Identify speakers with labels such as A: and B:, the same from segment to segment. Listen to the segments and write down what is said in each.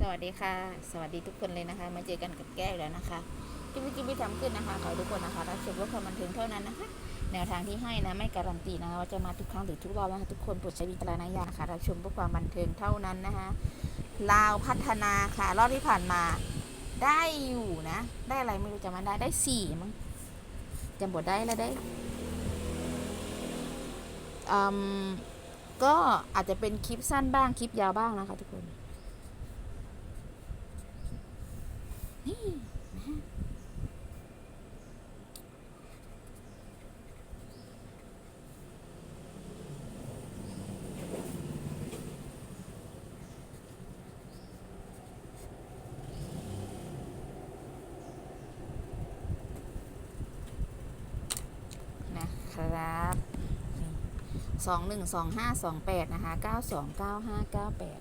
A: สวัสดีค่ะ สวัสดีทุกคนเลยนะคะ มาเจอกันกับแก้วแล้วนะคะกิ๊บกิ๊บทำขึ้นนะคะขอทุกคนนะคะรับชมว่าความบันเทิงเท่านั้นนะคะ แนวทางที่ให้นะไม่การันตีนะคะว่าจะมาทุกครั้งหรือทุกรอบนะคะทุกคนโปรดใช้วิจารณญาณนะคะรับชมเพื่อความบันเทิงเท่านั้นนะคะลาวพัฒนาค่ะรอบที่ผ่านมาได้อยู่นะ ได้อะไรไม่รู้จำมันได้ได้สี่มั้งจำบทได้แล้วได้อืมก็อาจจะเป็นคลิปสั้นบ้างคลิปยาวบ้างนะคะทุกคนนะฮะ นะครับสองหนึ่งสองห้าสองแปดนะคะเก้าสองเก้าห้าเก้าแปด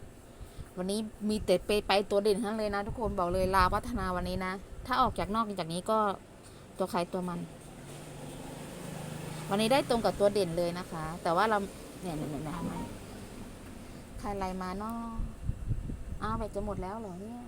A: วันนี้มีแต่ไปไปตัวเด่นทั้งเลยนะ ทุกคนบอกเลยลาวพัฒนาวันนี้นะ ถ้าออกจากนอกจากนี้ก็ตัวใครตัวมัน วันนี้ได้ตรงกับตัวเด่นเลยนะคะ แต่ว่าเราเนี่ยเนี่ยเนี่ยเนี่ยทำไมใครไล่มาเนาะอ้าวไปจะหมดแล้วเหรอเนี่ย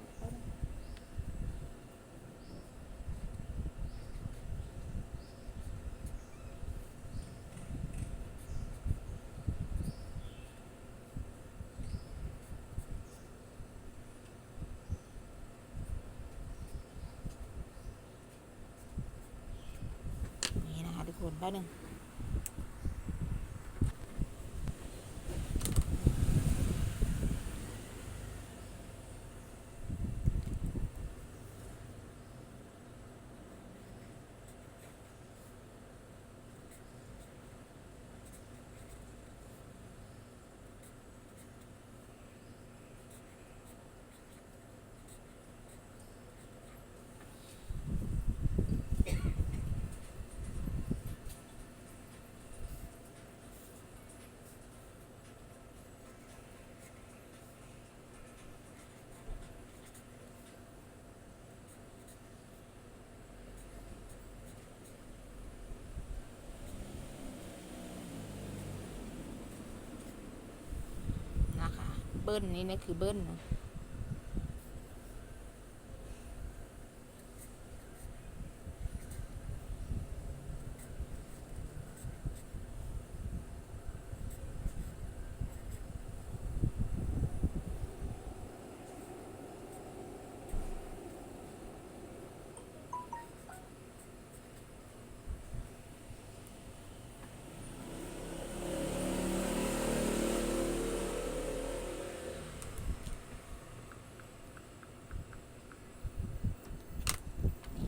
A: วนะคนแป๊บหนึงนะคะ เบิ้ลนี่นะคือเบิ้ลนะ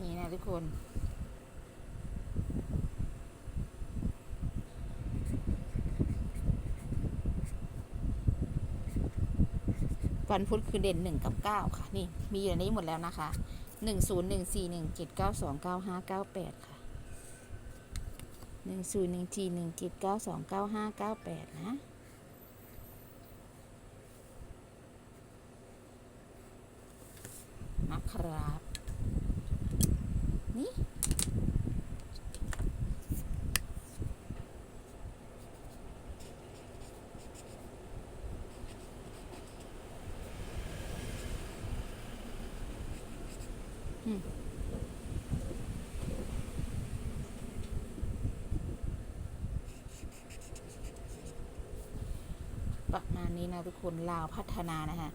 A: นี่นะ ทุกคน วันพุธคือเด่นหนึ่งกับเก้าค่ะ นี่ มีอยู่ในนี้หมดแล้วนะคะหนึ่งศูนย์หนึ่งสี่หนึ่งเจ็ดเก้าสองเก้าห้าเก้าแปดค่ะหนึ่งศูนย์หนึ่งสี่หนึ่งเจ็ดเก้าสองเก้าห้าเก้าแปดนะนะครับ นี่อืมประมาณนี้นะทุกคนลาวพัฒนานะคะ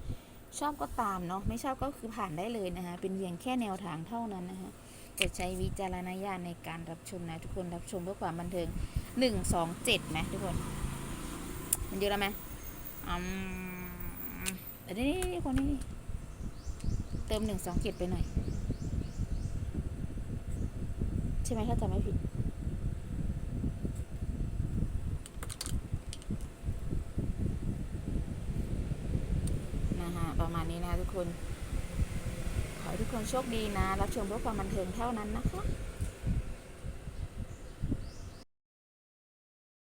A: ชอบก็ตามเนาะไม่ชอบก็คือผ่านได้เลยนะคะเป็นเพียงแค่แนวทางเท่านั้นนะคะ จะใช้วิจารณญาณในการรับชมนะทุกคนรับชมเพื่อความบันเทิงหนึ่งสองเจ็ดไหมทุกคน มันเยอะแล้วไหมอืมเดี๋ยวนี่คนนี้เติมหนึ่งสองเจ็ดไปหน่อย ใช่ไหมถ้าจำไม่ผิดนะฮะประมาณนี้นะทุกคน ขอให้ทุกคนโชคดีนะ รับชมเพื่อความบันเทิงเท่านั้นนะคะ